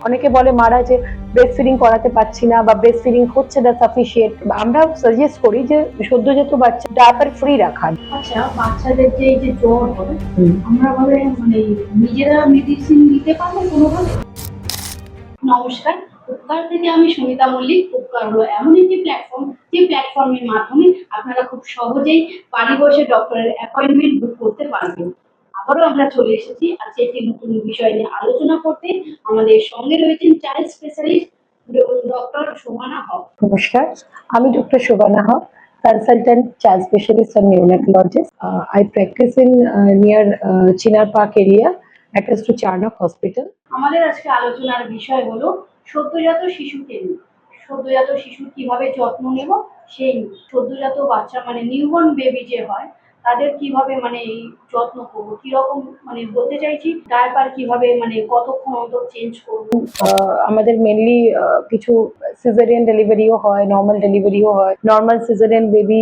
অনেকে বলে মারা যে ব্রেস্ট ফিডিং করাতে পারছি না বা ব্রেস্ট ফিডিং হচ্ছে না সাফিসিয়েন্ট আমরা সাজেস্ট করি যে সদ্যজাত বাচ্চা ডায়াপার ফ্রি রাখা আচ্ছা বাচ্চাদের যে এই যে জ্বর হয় আমরা বলে মানে নিজেরা মেডিসিন নিতে পারব কোনোভাবে? নমস্কার উপকার থেকে আমি সুমিতা মল্লিক উপকার হলো এমন একটি প্ল্যাটফর্ম যে প্ল্যাটফর্মের মাধ্যমে আপনারা খুব সহজেই বাড়ি বসে ডক্টরের অ্যাপয়েন্টমেন্ট বুক করতে পারবেন। আবারও আমরা চলে এসেছি আজকে একটি নতুন বিষয় নিয়ে আলোচনা করতে আমাদের সঙ্গে রয়েছেন child specialist doctor Somana Haque নমস্কার আমি doctor Shobhana Haque consultant child specialist and neonatologist. Uh, I practice in uh, near uh, Chinar Park area, attached to Charnock Hospital. আমাদের আজকে আলোচনার বিষয় হলো সদ্যজাত শিশুকে নিয়ে সদ্যজাত শিশুর কীভাবে যত্ন নেব সেই। সদ্যজাত বাচ্চা মানে নিউবর্ন বেবি যে হয় তাদের কীভাবে মানে এই যত্ন করব? কীরকম মানে বলতে চাইছি ডায়পার কীভাবে মানে কতক্ষণ অন্তর চেঞ্জ করব? আমাদের মেনলি কিছু সিজারিয়ান ডেলিভারিও হয় নর্মাল ডেলিভারিও হয়। Normal caesarean baby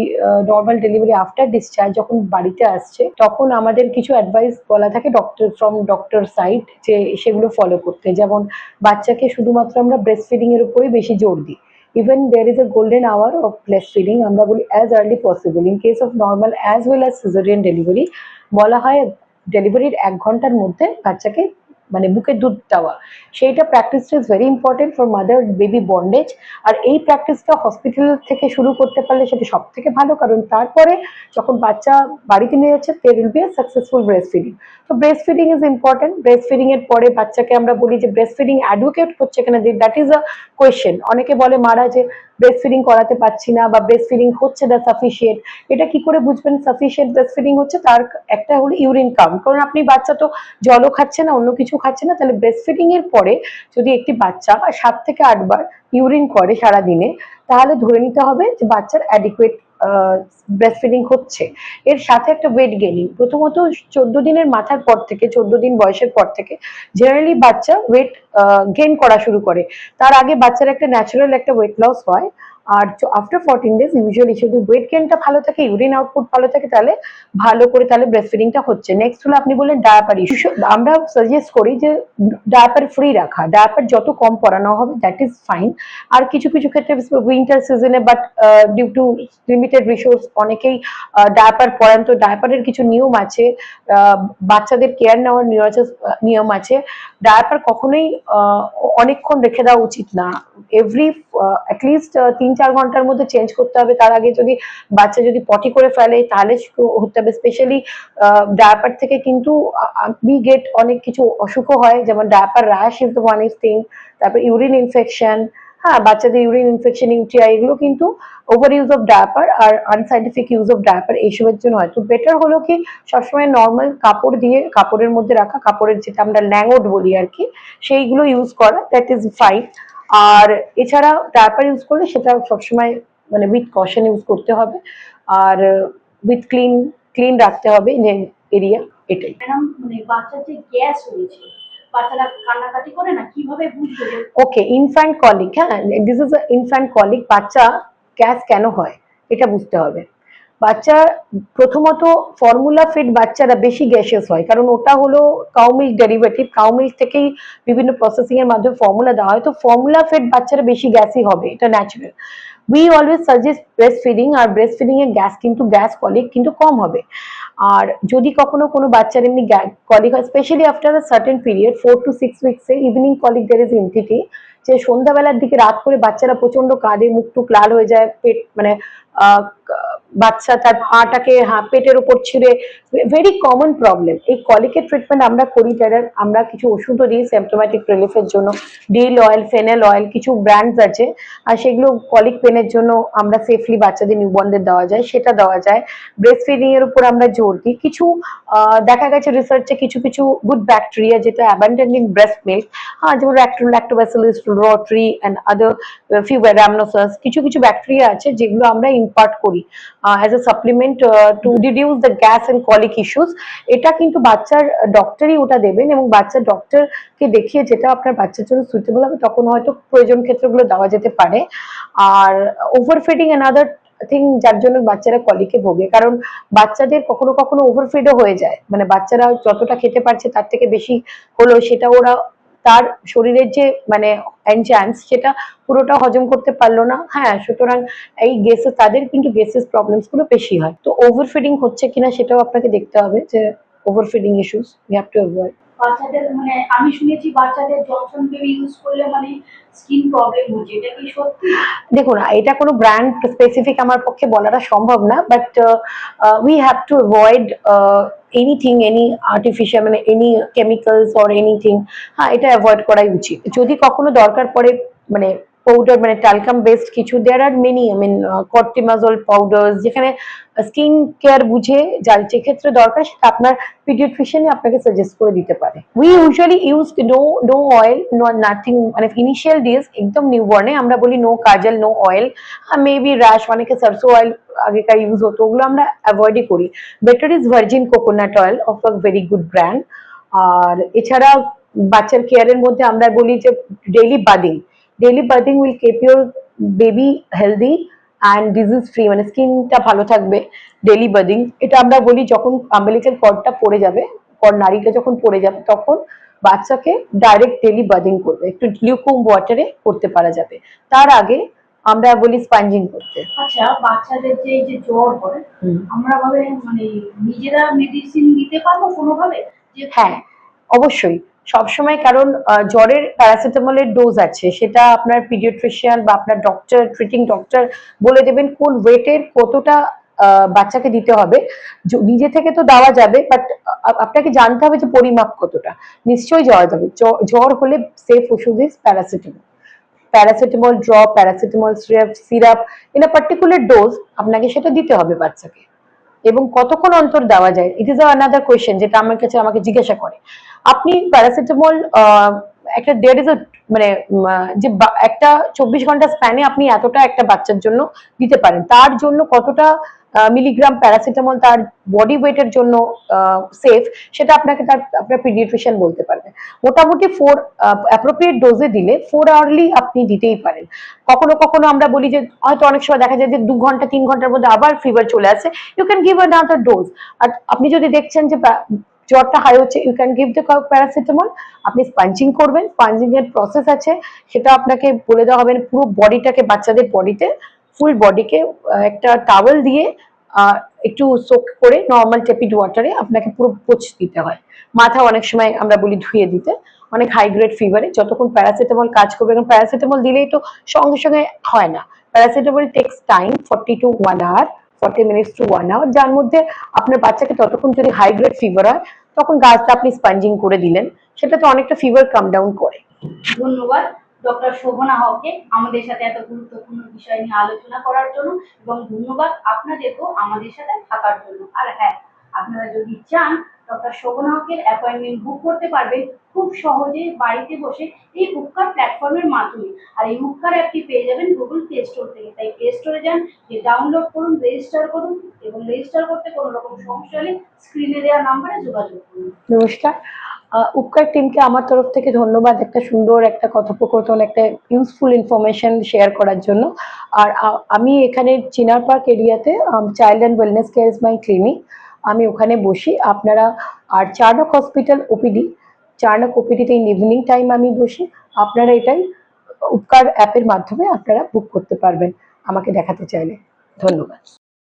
normal delivery after discharge যখন বাড়িতে আসছে, তখন আমাদের কিছু অ্যাডভাইস বলা থাকে ডক্টর ফ্রম ডক্টর সাইড যে সেগুলো ফলো করতে। যেমন বাচ্চাকে শুধুমাত্র আমরা ব্রেস্ট ফিডিং এর উপরেই বেশি জোর দিই। even there is a golden hour of breastfeeding আমরা বলি as early possible in case of normal as well as caesarean delivery বলা হয় ডেলিভারির এক ঘন্টার মধ্যে বাচ্চাকে মানে বুকে দুধ দেওয়া। সেইটা প্র্যাকটিসটা is very important for mother baby bondage আর এই প্র্যাকটিসটা হসপিটাল থেকে শুরু করতে পারলে সেটা সব থেকে ভালো, কারণ তারপরে যখন বাচ্চা বাড়িতে নিয়ে যাচ্ছে there will be successful breast feeding তো breast feeding is important breast feeding এর পরে বাচ্চাকে আমরা বলি যে ব্রেস্ট ফিডিং অ্যাডভোকেট করছে কিনা দ্যাট ইজ আ কোয়েশ্চেন অনেকে বলে মারা যে ব্রেস্ট ফিডিং করাতে পারছি না বা ব্রেস্ট ফিডিং হচ্ছে না সাফিসিয়েন্ট এটা কি করে বুঝবেন? সাফিসিয়েন্ট ব্রেস্ট ফিডিং হচ্ছে তার একটা হলো ইউরিন কাউন্ট কারণ আপনি বাচ্চা তো জলও খাচ্ছে না, অন্য কিছু খাচ্ছে না, তাহলে ব্রেস্ট ফিডিং এর পরে যদি একটি বাচ্চা সাত থেকে আটবার ইউরিন করে সারা দিনে তাহলে ধরে নিতে হবে যে বাচ্চার অ্যাডিকুয়েট ব্রেস্ট ফিডিং হচ্ছে। এর সাথে একটা ওয়েট গেইনিং প্রথমত চোদ্দ দিনের মাথার পর থেকে, চোদ্দ দিন বয়সের পর থেকে জেনারেলি বাচ্চা ওয়েট গেইন করা শুরু করে। তার আগে বাচ্চার একটা ন্যাচারাল একটা ওয়েট লস হয়। আর আফটার ফোরটিন ডেজ ইউজুয়ালি যদি ওয়েট গেইনটা ভালো থাকে ইউরিন আউটপুট ভালো থাকে, তাহলে ভালো করে তাহলে ব্রেস্ট ফিডিংটা হচ্ছে। নেক্সট হলো আপনি বললেন ডায়াপার ইস্যু আমরা সাজেস্ট করি যে ডায়াপার ফ্রি রাখা। ডায়াপার যত কম পরানো হবে দ্যাট ইজ ফাইন আর কিছু কিছু ক্ষেত্রে উইন্টার সিজনে but due to limited resource অনেকেই ডায়াপার পরান। তো ডায়াপারের কিছু নিয়ম আছে বাচ্চাদের কেয়ার নেওয়ার নিয়ম আছে ডায়াপার কখনোই অনেকক্ষণ রেখে দেওয়া উচিত না। এভরি অ্যাটলিস্ট তিন, চার ঘণ্টার মধ্যে চেঞ্জ করতে হবে। তার আগে যদি বাচ্চা যদি পটি করে ফেলে, তাহলে হতে হবে। স্পেশালি ডায়াপার থেকে কিন্তু উই গেট অনেক কিছু অসুখও হয়। যেমন diaper rash is the one is thing তারপর ইউরিন ইনফেকশন হ্যাঁ বাচ্চাদের ইউরিন ইনফেকশন ইউটিআই এগুলো কিন্তু ওভার ইউজ অফ ডায়াপার আর আনসাইন্টিফিক ইউজ অফ ডায়াপার এইসবের জন্য হয়। তো বেটার হলো কি, সবসময় নর্মাল কাপড় দিয়ে, কাপড়ের মধ্যে রাখা, কাপড়ের যেটা আমরা ল্যাঙ্গোট বলি আর কি, সেইগুলো ইউজ করা। দ্যাট ইজ ফাইন আর এছাড়া ডায়াপার ইউজ করলে সেটা সবসময় মানে উইথ কশন ইউজ করতে হবে। আর উইথ ক্লিন ক্লিন রাখতে হবে এরিয়া এটাই। ম্যাডাম মানে বাচ্চার যে গ্যাস হয়েছে ওকে ইনফ্যান্ট কলিক হ্যাঁ দিস ইজ ইনফ্যান্ট কলিক বাচ্চা গ্যাস কেন হয়? এটা বুঝতে হবে। বাচ্চা প্রথমত ফর্মুলা ফিড বাচ্চারা বেশি গ্যাসেস হয়, কারণ ওটা হলো কাউমিল্ক ডেরিভেটিভ কাউমিল্ক থেকেই বিভিন্ন প্রসেসিং এর মাধ্যমে ফর্মুলা দেওয়া হয়। তো ফর্মুলা ফিড বাচ্চারা বেশি গ্যাসই হবে, এটা natural we always suggest breast feeding R breast feeding এর গ্যাস কিন্তু গ্যাস কলিক কিন্তু কম হবে। আর যদি কখনো কোনো বাচ্চার এমনি কলিক হয় specially after a certain period four to six উইক্সে evening colic there is entity যে সন্ধ্যাবেলার দিকে রাত করে বাচ্চারা প্রচণ্ড কাঁদে মুখ টুক লাল হয়ে যায়, পেট মানে বাচ্চা তার পাটাকে পেটের উপর ছিঁড়ে। ভেরি কমন প্রবলেম এই কলিকের ট্রিটমেন্ট আমরা করি যারা, আমরা কিছু ওষুধও দিই সিমটোম্যাটিক রিলিফের জন্য। ডিল অয়েল ফেনেল অয়েল কিছু ব্র্যান্ডস আছে। আর সেগুলো কলিক পেনের জন্য আমরা সেফলি বাচ্চাদের নিউবর্নদের দেওয়া যায়, সেটা দেওয়া যায়। ব্রেস্ট ফিডিং এর উপর আমরা জোর দিই। কিছু দেখা গেছে রিসার্চে কিছু কিছু গুড ব্যাকটেরিয়া যেটা অ্যাবান্ডেন্ট ব্রেস্ট মিল্ক হ্যাঁ যেমন ল্যাক্টোব্যাসিলিস রোটরি অ্যান্ড আদার ফিউ র্যামনোসাস কিছু কিছু ব্যাকটেরিয়া আছে যেগুলো আমরা ইম্পার্ট করি। As a supplement to reduce the gas and colic issues এটা কিন্তু বাচ্চার ডক্টরই ওটা দেবেন এবং বাচ্চার ডক্টরকে দেখিয়ে যেটা আপনার বাচ্চার জন্য সুইটেবল হবে, তখন হয়তো প্রয়োজন ক্ষেত্রগুলো দেওয়া যেতে পারে। আর ওভার ফিডিং অ্যানাদার থিং যার জন্য বাচ্চারা কলিকে ভোগে, কারণ বাচ্চাদের কখনো কখনো ওভারফিডও হয়ে যায়। মানে বাচ্চারা যতটা খেতে পারছে তার থেকে বেশি হলো সেটা ওরা তার শরীরের যে মানে এনজাইমস সেটা পুরোটা হজম করতে পারল না। হ্যাঁ সুতরাং এই গেসেস তাদের কিন্তু গেসেস প্রবলেমসগুলো বেশি হয়। তো ওভার ফিডিং হচ্ছে কিনা সেটাও আপনাকে দেখতে হবে যে over feeding issues you have to avoid বাচ্চাদের মানে আমি শুনেছি বাচ্চাদের জনসন বেবি ইউজ করলে মানে স্কিন প্রবলেম হচ্ছে। এটা কি সত্যি? দেখুন এটা কোনো ব্র্যান্ড স্পেসিফিক আমার পক্ষে বলাটা সম্ভব না but we have to avoid anything any artificial মানে এনি কেমিক্যালস অর এনিথিং হ্যাঁ এটা অ্যাভয়েড করাই উচিত। যদি কখনো দরকার পড়ে মানে পাউডার মানে ট্যালকাম বেসড কিছু there are many I mean কর্টিমাজল powder যেখানে স্কিন কেয়ার বুঝে যার যে ক্ষেত্রে দরকার সেটা আপনার পিডিয়াট্রিশিয়ানই আপনাকে সাজেস্ট করে দিতে পারে। We usually use no no oil no nothing মানে ইনিশিয়াল ডেজ একদম নিউবর্নে আমরা বলি no kajal no oil maybe rash অনেকে সারসো অয়েল আগেকার ইউজ হতো, ওগুলো আমরা অ্যাভয়েডই করি। Better is virgin coconut oil of a very good brand আর এছাড়া বাচ্চার কেয়ারের মধ্যে আমরা বলি যে daily bathing daily bathing will keep your baby healthy and disease free মানে স্কিনটা ভালো থাকবে ডেইলি বাদিং এটা আমরা বলি যখন আম্বেলিক্যাল কর্ডটা পড়ে যাবে কর নারীটা যখন পড়ে যাবে তখন বাচ্চাকে ডাইরেক্ট ডেইলি বাদিং করবে। একটু লিউকুম ওয়াটারে করতে পারা যাবে। তার আগে আমরা বলি স্পঞ্জিং করতে। আচ্ছা বাচ্চাদের যে এই যে জ্বর হয় আমরা ভাবে মানে নিজেরা মেডিসিন দিতে পারব কোনোভাবে? হ্যাঁ অবশ্যই। সবসময় কারণ জ্বরের প্যারাসিটামলের ডোজ আছে। সেটা আপনার পিডিয়াট্রিশিয়ান বা আপনার ডক্টর ট্রিটিং ডক্টর বলে দেবেন কোন ওয়েটের কতটা বাচ্চাকে দিতে হবে। নিজে থেকে তো দেওয়া যাবে বাট আপনাকে জানতে হবে যে পরিমাপ কতটা। নিশ্চয়ই যাওয়া যাবে জ্বর- হলে সেফ ওষুধ is paracetamol paracetamol drop paracetamol syrup syrup in a particular dose আপনাকে সেটা দিতে হবে বাচ্চাকে। এবং কতক্ষণ অন্তর দেওয়া যায়? ইট ইজ আনাদার কোয়েশ্চেন যেটা আমার কাছে আমাকে জিজ্ঞাসা করে। আপনি প্যারাসিটামল একটা দেয়ার ইজ মানে যে একটা চব্বিশ ঘণ্টা স্প্যানে আপনি এতটা একটা বাচ্চার জন্য দিতে পারেন, তার জন্য কতটা মিলিগ্রাম প্যারাসিটামল তার বডি ওয়েটের জন্য সেফ সেটা আপনাকে তার, আপনার পিডিয়াট্রিশিয়ান বলতে পারবে। মোটামুটি ফোর অ্যাপ্রোপ্রিয়েট ডোজে দিলে ফোর আওয়ারলি আপনি দিতেই পারেন। কখনো কখনো আমরা বলি যে, হয়তো অনেক সময় দেখা যায় যে দু ঘণ্টা, তিন ঘণ্টার মধ্যে আবার ফিভার চলে আসে। You can give another dose আর আপনি যদি দেখছেন যে জ্বরটা হাই হচ্ছে you can give the paracetamol আপনি স্পাঞ্চিং করবেন স্পাঞ্চিং এর প্রসেস আছে। সেটা আপনাকে বলে দেওয়া হবে, পুরো বডিটাকে বাচ্চাদের বডিতে ফুল বডিকে একটা টাওয়েল দিয়ে একটু সোক করে নর্মাল টেপিড ওয়াটারে আপনাকে পুরো পোচ দিতে হয়। মাথা অনেক সময় আমরা বলি ধুয়ে দিতে। অনেক হাই গ্রেড ফিভারে যতক্ষণ প্যারাসিটামল কাজ করবে, কারণ প্যারাসিটামল দিলেই তো সঙ্গে সঙ্গে হয় না। Paracetamol takes time forty to one hour forty minutes to one hour যার মধ্যে আপনার বাচ্চাকে ততক্ষণ যদি হাই গ্রেড ফিভার হয়, তখন গাছটা আপনি স্পঞ্জিং করে দিলেন। সেটাতে অনেকটা ফিভার কাম ডাউন করে। ধন্যবাদ। ডক্টর শোভনা হককে আমাদের সাথে এত গুরুত্বপূর্ণ বিষয় নিয়ে আলোচনা করার জন্য এবং ধন্যবাদ আপনাদেরকেও আমাদের সাথে থাকার জন্য। আর হ্যাঁ আপনারা যদি চান, ডক্টর শোভনা হকের অ্যাপয়েন্টমেন্ট বুক করতে পারবেন খুব সহজে বাড়িতে বসে এই উপকার প্ল্যাটফর্মের মাধ্যমে। আর এই উপকার অ্যাপটি পেয়ে যাবেন গুগল প্লে স্টোর থেকে। তাই প্লে স্টোরে যান যে ডাউনলোড করুন রেজিস্টার করুন এবং রেজিস্টার করতে কোনো রকম সমস্যা হলে স্ক্রিনে দেওয়া নাম্বারে যোগাযোগ করুন। নমস্কার। উপকার টিমকে আমার তরফ থেকে ধন্যবাদ একটা সুন্দর একটা কথোপকথন, একটা ইউজফুল ইনফরমেশন শেয়ার করার জন্য। আর আমি এখানে চিনার পার্ক এরিয়াতে child and wellness care is my clinic আমি ওখানে বসি। আপনারা, আর চারনক হসপিটাল ওপিডি চারনক ওপিডিতে ইভিনিং টাইম আমি বসি। আপনারা এটাই উপকার অ্যাপের মাধ্যমে আপনারা বুক করতে পারবেন। আমাকে দেখাতে চাইলে। ধন্যবাদ।